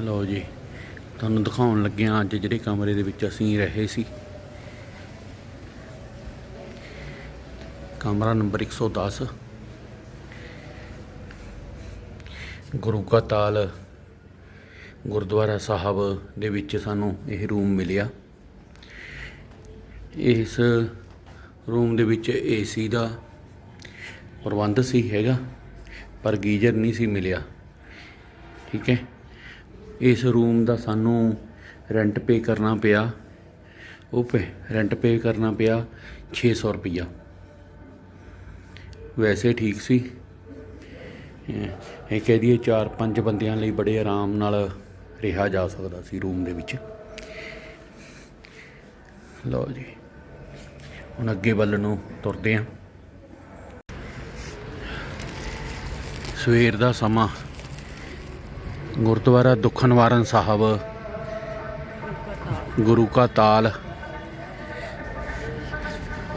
ਲਓ ਜੀ, ਤੁਹਾਨੂੰ ਦਿਖਾਉਣ ਲੱਗੇ ਹਾਂ ਅੱਜ ਜਿਹੜੇ ਕਮਰੇ ਦੇ ਵਿੱਚ ਅਸੀਂ ਰਹੇ ਸੀ। ਕਮਰਾ ਨੰਬਰ 110 ਗੁਰੂ ਕਾ ਤਾਲ ਗੁਰਦੁਆਰਾ ਸਾਹਿਬ ਦੇ ਵਿੱਚ ਸਾਨੂੰ ਇਹ ਰੂਮ ਮਿਲਿਆ। ਇਸ ਰੂਮ ਦੇ ਵਿੱਚ ਏਸੀ ਦਾ ਪ੍ਰਬੰਧ ਸੀ ਹੈਗਾ, ਪਰ ਗੀਜ਼ਰ ਨਹੀਂ ਸੀ ਮਿਲਿਆ। ਠੀਕ ਹੈ। ਇਸ ਰੂਮ ਦਾ ਸਾਨੂੰ ਰੈਂਟ ਪੇ ਕਰਨਾ ਪਿਆ। ਉਹ ਪੇ ਰੈਂਟ ਪੇ ਕਰਨਾ ਪਿਆ 600 ਰੁਪਈਆ। ਵੈਸੇ ਠੀਕ ਸੀ। ਇਹ ਇਹ ਕਹਿ ਦਈਏ 4-5 ਬੰਦਿਆਂ ਲਈ ਬੜੇ ਆਰਾਮ ਨਾਲ ਰਿਹਾ ਜਾ ਸਕਦਾ ਸੀ ਰੂਮ ਦੇ ਵਿੱਚ। ਲਓ ਜੀ, ਹੁਣ ਅੱਗੇ ਵੱਲ ਨੂੰ ਤੁਰਦੇ ਹਾਂ। ਸਵੇਰ ਦਾ ਸਮਾਂ ਗੁਰਦੁਆਰਾ ਦੁੱਖ ਨਿਵਾਰਨ ਸਾਹਿਬ ਗੁਰੂ ਕਾ ਤਾਲ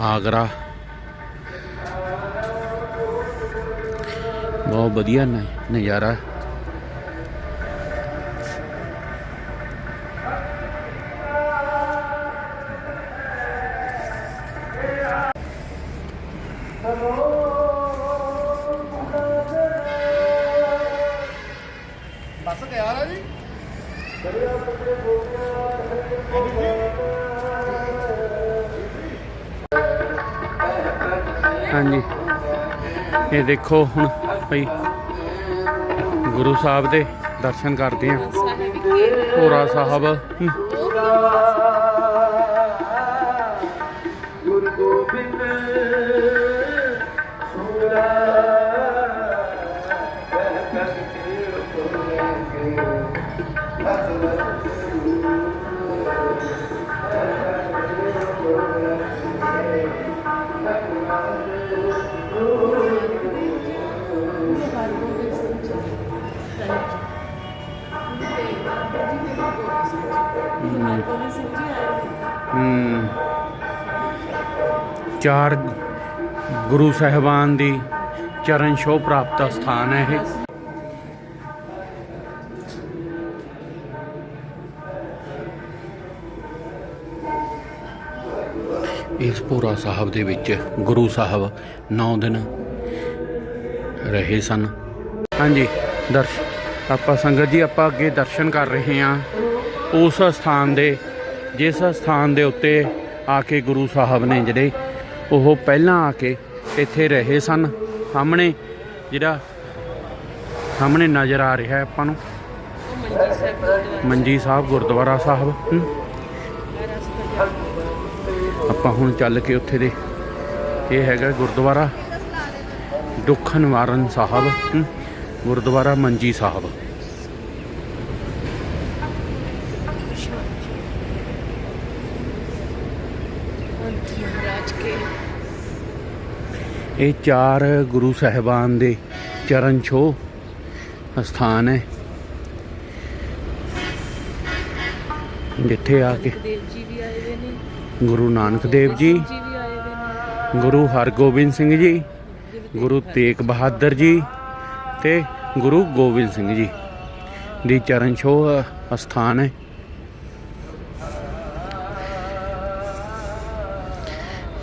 ਆਗਰਾ ਬਹੁਤ ਵਧੀਆ ਨ- ਨਜ਼ਾਰਾ ਹਾਂਜੀ। ਇਹ ਦੇਖੋ ਹੁਣ ਭਈ ਗੁਰੂ ਸਾਹਿਬ ਦੇ ਦਰਸ਼ਨ ਕਰਦੇ ਆ। ਹੋਰਾ ਸਾਹਿਬ। ਹਮ, ਚਾਰ ਗੁਰੂ ਸਾਹਿਬਾਨ ਦੀ ਚਰਨ ਛੋਹ ਪ੍ਰਾਪਤ ਸਥਾਨ ਹੈ ਇਹ। ਇਸ ਪੂਰਾ ਸਾਹਿਬ ਦੇ ਵਿੱਚ ਗੁਰੂ ਸਾਹਿਬ 9 ਦਿਨ ਰਹੇ ਸਨ। ਹਾਂਜੀ ਦਰਸ਼ ਆਪਾਂ ਸੰਗਤ ਜੀ ਆਪਾਂ ਅੱਗੇ ਦਰਸ਼ਨ ਕਰ ਰਹੇ ਹਾਂ। ਉਸ ਸਥਾਨ ਦੇ, ਜਿਸ ਸਥਾਨ ਦੇ ਉੱਤੇ ਆ ਕੇ ਗੁਰੂ ਸਾਹਿਬ ਨੇ ਜਿਹੜੇ ਉਹ ਪਹਿਲਾਂ ਆ ਕੇ ਇੱਥੇ ਰਹੇ ਸਨ। ਸਾਹਮਣੇ ਜਿਹੜਾ ਸਾਹਮਣੇ ਨਜ਼ਰ ਆ ਰਿਹਾ ਆਪਾਂ ਨੂੰ। ਮੰਜੀ ਸਾਹਿਬ ਗੁਰਦੁਆਰਾ ਸਾਹਿਬ। ਆਪਾਂ ਹੁਣ ਚੱਲ ਕੇ ਉੱਥੇ ਦੇ, ਇਹ ਹੈਗਾ ਗੁਰਦੁਆਰਾ ਦੁੱਖ ਨਿਵਾਰਨ ਸਾਹਿਬ ਗੁਰਦੁਆਰਾ ਮੰਜੀ ਸਾਹਿਬ। ਕੇ। ਇਹ ਚਾਰ ਗੁਰੂ ਸਾਹਿਬਾਨ ਦੇ ਚਰਨ ਛੋਹ ਸਥਾਨ ਹੈ। ਜਿੱਥੇ ਆ ਕੇ ਦੇਵ ਜੀ ਵੀ ਆਏ ਹੋਏ ਨੇ। ਗੁਰੂ ਨਾਨਕ ਦੇਵ ਜੀ ਗੁਰੂ ਹਰਗੋਬਿੰਦ ਸਿੰਘ ਜੀ ਗੁਰੂ ਤੇਗ ਬਹਾਦਰ ਜੀ। ਤੇ ਗੁਰੂ ਗੋਬਿੰਦ ਸਿੰਘ ਜੀ ਦੀ ਚਰਨ ਛੋਹ ਸਥਾਨ ਹੈ।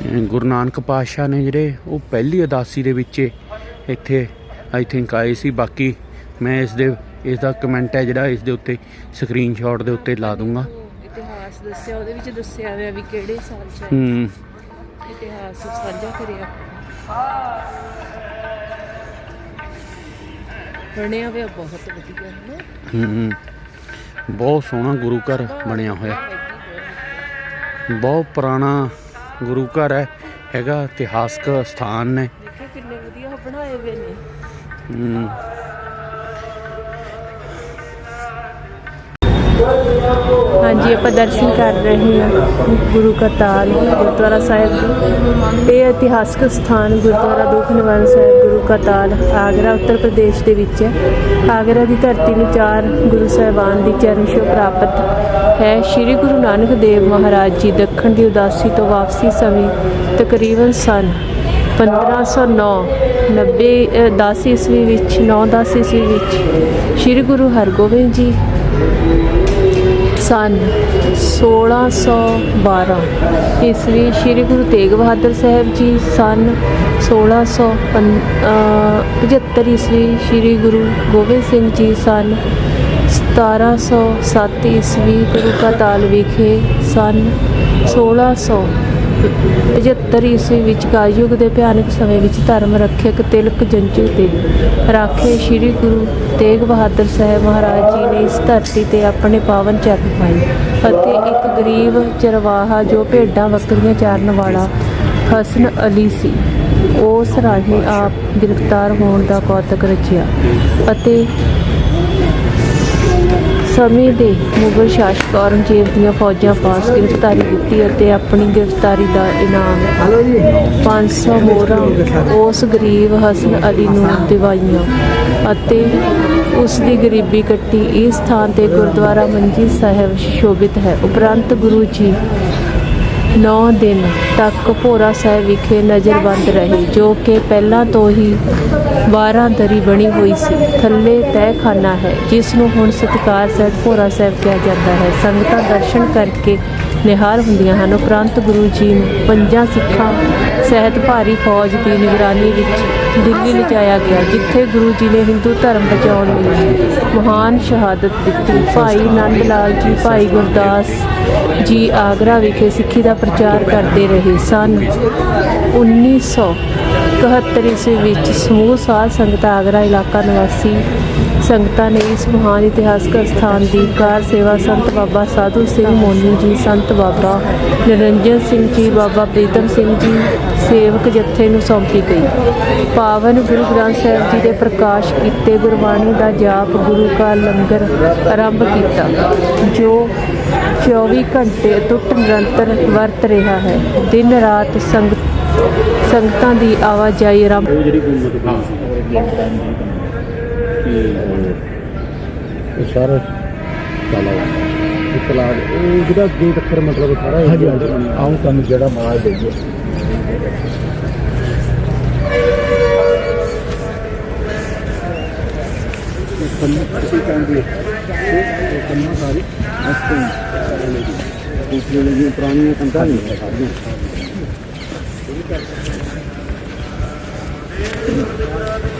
ਗੁਰੂ ਨਾਨਕ ਪਾਤਸ਼ਾਹ ਨੇ ਜਿਹੜੇ ਉਹ ਪਹਿਲੀ ਉਦਾਸੀ ਦੇ ਵਿੱਚ ਇੱਥੇ ਆਈ ਥਿੰਕ ਆਏ ਸੀ। ਬਾਕੀ ਮੈਂ ਇਸ ਦੇ ਇਸ ਦਾ ਕਮੈਂਟ ਹੈ ਜਿਹੜਾ ਇਸ ਦੇ ਉੱਤੇ ਸਕਰੀਨਸ਼ਾਟ ਦੇ ਉੱਤੇ ਲਾ ਦੂੰਗਾ। ਉਹ ਇਤਿਹਾਸ ਦੱਸਿਆ ਉਹਦੇ ਵਿੱਚ ਦੱਸਿਆ ਹੋਇਆ ਵੀ ਕਿਹੜੇ ਸਾਲ ਚ ਆਏ। ਹੂੰ। ਇਤਿਹਾਸ ਸਾਂਝਾ ਕਰਿਆ। ਬਣਿਆ ਹੋਇਆ ਬਹੁਤ ਵਧੀਆ ਹੈ ਨਾ? ਹੂੰ। ਬਹੁਤ ਸੋਹਣਾ ਗੁਰੂ ਘਰ ਬਣਿਆ ਹੋਇਆ। ਬਹੁਤ ਪੁਰਾਣਾ ਗੁਰੂ ਘਰ ਹੈ ਹੈਗਾ ਇਤਿਹਾਸਕ ਸਥਾਨ ਨੇ। ਦੇਖੋ ਕਿੰਨੇ ਵਧੀਆ ਬਣਾਏ ਹੋਏ ਨੇ। ਹੂੰ। ਹਾਂਜੀ ਆਪਾਂ ਦਰਸ਼ਨ ਕਰ ਰਹੇ ਹਾਂ ਗੁਰੂ ਕਾ ਤਾਲ ਗੁਰਦੁਆਰਾ ਸਾਹਿਬ ਦੇ। ਇਹ ਇਤਿਹਾਸਕ ਸਥਾਨ ਗੁਰਦੁਆਰਾ ਦੁੱਖ ਨਿਵਾਰਨ ਸਾਹਿਬ ਗੁਰੂ ਕਾ ਤਾਲ ਆਗਰਾ ਉੱਤਰ ਪ੍ਰਦੇਸ਼ ਦੇ ਵਿੱਚ ਹੈ। ਆਗਰਾ ਦੀ ਧਰਤੀ ਨੂੰ ਚਾਰ ਗੁਰੂ ਸਾਹਿਬਾਨ ਦੀ ਚਰਨ ਛੋਹ ਪ੍ਰਾਪਤ ਹੈ। ਸ੍ਰੀ ਗੁਰੂ ਨਾਨਕ ਦੇਵ ਮਹਾਰਾਜ ਜੀ ਦੱਖਣ ਦੀ ਉਦਾਸੀ ਤੋਂ ਵਾਪਸੀ ਸਮੇਂ ਤਕਰੀਬਨ ਸਨ 1509 90 ਅ, 10 ਈਸਵੀ ਵਿੱਚ 9 10 ਈਸਵੀ ਵਿੱਚ ਸ੍ਰੀ ਗੁਰੂ ਹਰਗੋਬਿੰਦ ਜੀ ਸਨ। 1612 ਈਸਵੀ ਸ੍ਰੀ ਗੁਰੂ ਤੇਗ ਬਹਾਦਰ ਸਾਹਿਬ ਜੀ ਸਨ। 1675 ਈਸਵੀ ਸ੍ਰੀ ਗੁਰੂ ਗੋਬਿੰਦ ਸਿੰਘ ਜੀ ਸਨ। 1707 ਈਸਵੀ ਗੁਰੂ ਕਾ ਤਾਲ ਵਿਖੇ ਸਨ। 1600 75 ਈਸਵੀ ਵਿੱਚ ਕਲਯੁਗ ਦੇ ਭਿਆਨਕ ਸਮੇਂ ਵਿੱਚ ਧਰਮ ਰੱਖਿਅਕ ਤਿਲਕ ਜੰਜੂ ਤੇ ਰਾਖੇ ਸ੍ਰੀ ਗੁਰੂ ਤੇਗ ਬਹਾਦਰ ਸਾਹਿਬ ਮਹਾਰਾਜ ਜੀ ਨੇ ਇਸ ਧਰਤੀ ਤੇ ਆਪਣੇ ਪਾਵਨ ਚਰਨ ਪਾਏ ਅਤੇ ਇੱਕ ਗਰੀਬ ਚਰਵਾਹਾ ਜੋ ਭੇਡਾਂ ਬੱਕਰੀਆਂ ਚਾਰਨ ਵਾਲਾ ਹਸਨ ਅਲੀ ਸੀ, ਉਸ ਰਾਹੀਂ ਆਪ ਗ੍ਰਿਫਤਾਰ ਹੋਣ ਦਾ ਕੌਤਕ ਰਚਿਆ ਅਤੇ ਸਮੇਂ ਦੇ ਮੁਗਲ ਸ਼ਾਸਕ ਔਰੰਗਜ਼ੇਬ ਦੀਆਂ ਫੌਜਾਂ ਪਾਸ ਗ੍ਰਿਫਤਾਰੀ ਦਿੱਤੀ ਅਤੇ ਆਪਣੀ ਗ੍ਰਿਫਤਾਰੀ ਦਾ ਇਨਾਮ 500 ਮੋਹਰਾਂ ਉਸ ਗਰੀਬ ਹਸਨ ਅਲੀ ਨੂੰ ਦਿਵਾਈਆਂ ਅਤੇ ਉਸ ਦੀ ਗਰੀਬੀ ਕੱਟੀ। ਇਸ ਥਾਂ ਤੇ ਗੁਰਦੁਆਰਾ ਮੰਜੀ ਸਾਹਿਬ ਸ਼ੋਭਿਤ ਹੈ। ਉਪਰੰਤ ਗੁਰੂ ਜੀ 9 ਦਿਨ ਤੱਕ ਭੋਰਾ ਸਾਹਿਬ ਵਿਖੇ ਨਜ਼ਰਬੰਦ ਰਹੇ, ਜੋ ਕਿ ਪਹਿਲਾਂ ਤੋਂ ਹੀ 12 ਦਰੀ ਬਣੀ ਹੋਈ ਸੀ। ਥੱਲੇ ਤਹਿਖਾਨਾ ਹੈ, ਜਿਸ ਨੂੰ ਹੁਣ ਸਤਿਕਾਰ ਸਹਿਤ ਭੋਰਾ ਸਾਹਿਬ ਕਿਹਾ ਜਾਂਦਾ ਹੈ। ਸੰਗਤਾਂ ਦਰਸ਼ਨ ਕਰਕੇ ਨਿਹਾਰ ਹੁੰਦੀਆਂ ਹਨ। ਉਪਰੰਤ ਗੁਰੂ ਜੀ ਨੂੰ ਪੰਜਾਂ ਸਿੱਖਾਂ ਸਹਿਤ ਭਾਰੀ ਫੌਜ ਦੀ ਨਿਗਰਾਨੀ ਵਿੱਚ ਦਿੱਲੀ ਲਿਜਾਇਆ ਗਿਆ, ਜਿੱਥੇ ਗੁਰੂ ਜੀ ਨੇ ਹਿੰਦੂ ਧਰਮ ਬਚਾਉਣ ਲਈ ਮਹਾਨ ਸ਼ਹਾਦਤ ਦਿੱਤੀ। ਭਾਈ ਨੰਦ ਲਾਲ ਜੀ, ਭਾਈ ਗੁਰਦਾਸ ਜੀ ਆਗਰਾ ਵਿਖੇ ਸਿੱਖੀ ਦਾ ਪ੍ਰਚਾਰ ਕਰਦੇ ਰਹੇ ਸਨ। 1971 ਈਸਵੀ ਵਿੱਚ ਸਮੂਹ ਸਾਧ ਸੰਗਤ ਆਗਰਾ ਇਲਾਕਾ ਨਿਵਾਸੀ ਸੰਗਤਾਂ ਨੇ ਇਸ ਮਹਾਨ ਇਤਿਹਾਸਕ ਸਥਾਨ ਦੀ ਕਾਰ ਸੇਵਾ ਸੰਤ ਬਾਬਾ ਸਾਧੂ ਸਿੰਘ ਮੋਨੀ ਜੀ, ਸੰਤ ਬਾਬਾ ਨਿਰੰਜਨ ਸਿੰਘ ਜੀ, ਬਾਬਾ ਪ੍ਰੀਤਮ ਸਿੰਘ ਜੀ, ਸੇਵਕ ਜੱਥੇ ਨੂੰ ਸੌਂਪੀ ਗਈ। ਪਾਵਨ ਗੁਰੂ ਗ੍ਰੰਥ ਸਾਹਿਬ ਜੀ ਦੇ ਪ੍ਰਕਾਸ਼ ਕੀਤੇ ਗੁਰਬਾਣੀ ਦਾ ਜਾਪ ਗੁਰੂ ਕਾ ਲੰਗਰ ਆਰੰਭ ਕੀਤਾ, ਜੋ 24 ਘੰਟੇ ਟੁੱਟ ਨਿਰੰਤਰ ਵਰਤ ਰਿਹਾ ਹੈ। ਦਿਨ ਰਾਤ ਸੰਗਤ ਸੰਗਤਾਂ ਦੀ ਆਵਾਜਾਈ ਆਰੰਭ ਜਿਹੜੀ ਇਹ ਸਾਰਾ ਚਲਾ ਗਿਆ ਇੱਕ ਲਾਗ ਉਹ ਜਿਹੜਾ ਗੇਟ ਅੱਖਰ ਮਤਲਬ ਸਾਰਾ ਹਾਂਜੀ ਹਾਂਜੀ। ਆਉਂ ਜਿਹੜਾ ਮਾਲ ਦੇ ਕੰਨਾਂ ਪਰਸੀ ਕਾਂਦੀ ਇਹ ਕੰਨਾਂ ਸਾਰੀ ਅਸਤ ਦੂਸਰੇ ਲਈ ਪੁਰਾਣੀਆਂ ਕੰਧਾਂ ਨਹੀਂ ਸਾਡੀ Thank you.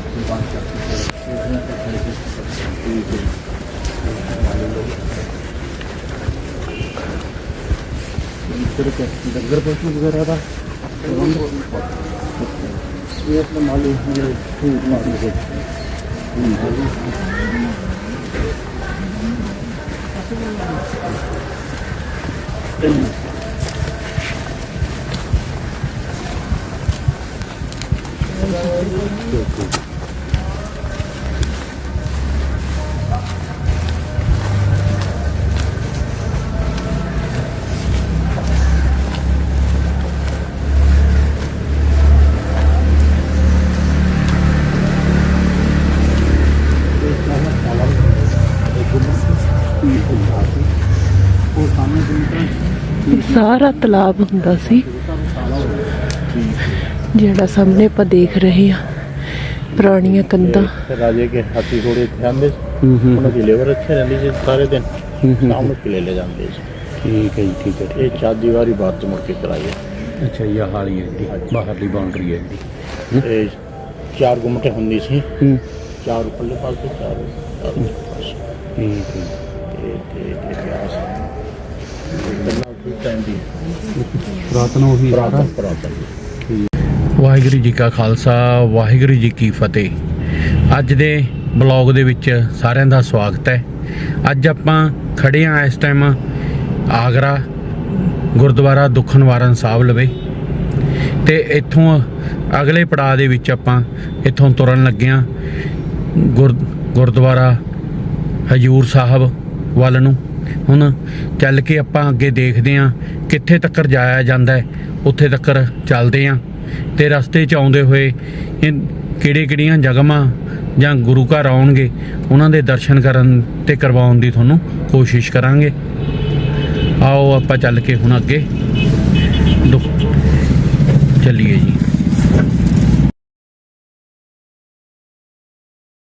की बात करते हैं योजना का దగ్గర పడుతుంది కదా మళ్ళీ మళ్ళీ ਸਾਰਾ ਤਲਾਬ ਹੁੰਦਾ ਸੀ ਜਿਹੜਾ ਸਾਹਮਣੇ ਆਪਾਂ ਦੇਖ ਰਹੇ ਹਾਂ ਪੁਰਾਣੀਆਂ ਕੰਧਾਂ। ਰਾਜੇ ਕੇ ਹਾਥੀ ਘੋੜੇ ਇੱਥੇ ਆਉਂਦੇ ਸੀ। ਉਹਨਾਂ ਦੀ ਲੇਬਰ ਅੱਛੀ ਰਹਿੰਦੀ ਸੀ ਸਾਰੇ ਦਿਨ। ਸ਼ਾਮ ਨੂੰ ਕਿਲੇ ਲੈ ਜਾਂਦੇ ਸੀ। ਠੀਕ ਹੈ ਜੀ ਠੀਕ ਹੈ ਇਹ ਚਾਰ ਦੀਵਾਰੀ ਬਾਅਦ ਚ ਮੁੜ ਕੇ ਕਰਾਈ ਹੈ। ਅੱਛਾ ਇਹ ਹਾਲੀ ਹੈ ਜੀ ਬਾਹਰਲੀ ਬਾਉਂਡਰੀ ਹੈ ਜੀ। ਇਹ ਚਾਰ ਗੁੰਮਟੇ ਹੁੰਦੀ ਸੀ। ਚਾਰ ਉੱਪਰਲੇ ਪਾਸੇ ਚਾਰ ਠੀਕ ਹੈ ਇਹ ਤੇ ਇਹ ਇਤਿਹਾਸ। ਉਹੀ ਵਾਹਿਗੁਰੂ ਜੀ ਕਾ ਖਾਲਸਾ ਵਾਹਿਗੁਰੂ ਜੀ ਕੀ ਫਤਿਹ। ਅੱਜ ਦੇ ਬਲੌਗ ਦੇ ਵਿੱਚ ਸਾਰਿਆਂ ਦਾ ਸਵਾਗਤ ਹੈ। ਅੱਜ ਆਪਾਂ ਖੜੇ ਆ ਇਸ ਟਾਈਮ ਆਗਰਾ ਗੁਰਦੁਆਰਾ ਦੁੱਖ ਨਿਵਾਰਨ ਸਾਹਿਬ ਲਵੇ। ਤੇ ਇੱਥੋਂ ਅਗਲੇ ਪੜਾਅ ਦੇ ਵਿੱਚ ਆਪਾਂ ਇੱਥੋਂ ਤੁਰਨ ਲੱਗੇ ਆ ਗੁਰ ਗੁਰਦੁਆਰਾ ਹਜੂਰ ਸਾਹਿਬ ਵੱਲ ਨੂੰ। ਹੁਣ ਚੱਲ ਕੇ ਆਪਾਂ ਅੱਗੇ ਦੇਖਦੇ ਹਾਂ ਕਿੱਥੇ ਤੱਕ ਜਾਇਆ ਜਾਂਦਾ ਹੈ, ਉੱਥੇ ਤੱਕ ਚੱਲਦੇ ਹਾਂ ਤੇ ਰਸਤੇ 'ਚ ਆਉਂਦੇ ਹੋਏ ਇਹ ਕਿਹੜੇ ਕਿਹੜੀਆਂ ਜਗ੍ਹਾਵਾਂ ਜਾਂ ਗੁਰੂ ਘਰ ਆਉਣਗੇ, ਉਹਨਾਂ ਦੇ ਦਰਸ਼ਨ ਕਰਨ ਤੇ ਕਰਵਾਉਣ ਦੀ ਤੁਹਾਨੂੰ ਕੋਸ਼ਿਸ਼ ਕਰਾਂਗੇ। ਆਓ ਆਪਾਂ ਚੱਲ ਕੇ ਹੁਣ ਅੱਗੇ। ਦੁ- ਚੱਲੀਏ ਜੀ।